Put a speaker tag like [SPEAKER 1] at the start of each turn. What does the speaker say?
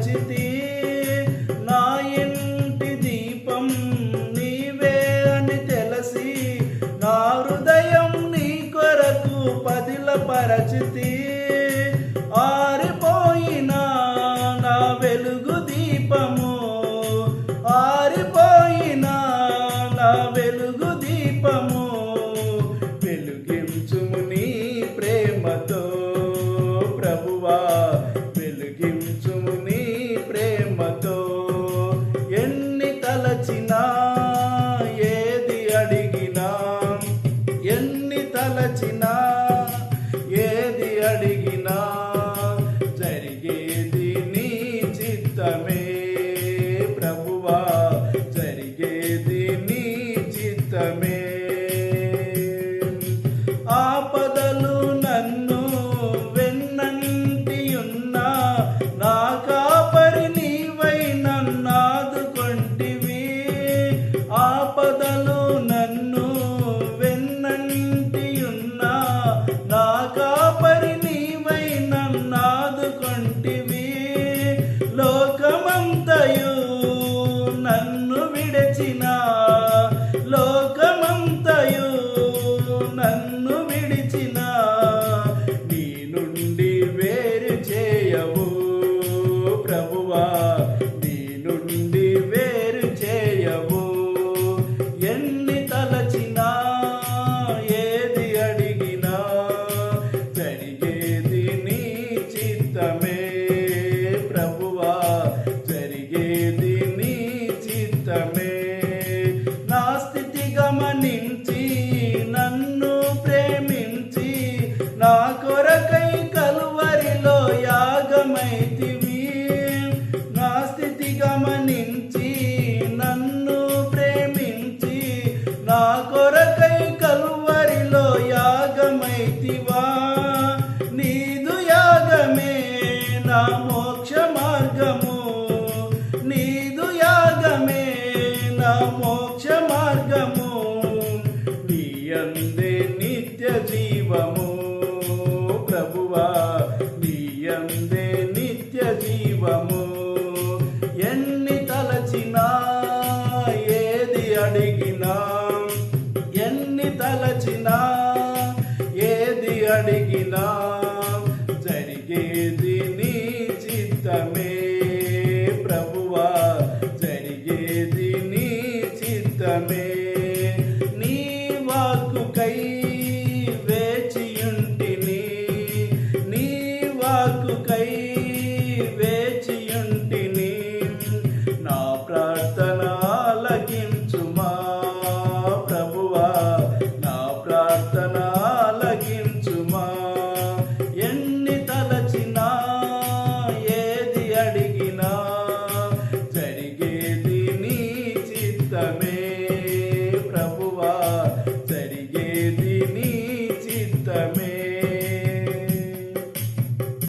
[SPEAKER 1] మరచితి నా ఇంటి దీపం నీవే అని తెలిసి నా హృదయం నీ కొరకు పదిల పరచితి. love. కొరకై కలువరిలో యాగమైతివా? నీదు యాగమే నా మోక్ష మార్గము? నీదు యాగమే నా మోక్ష మార్గము? నీ అందే నిత్య జీవము ప్రభువా.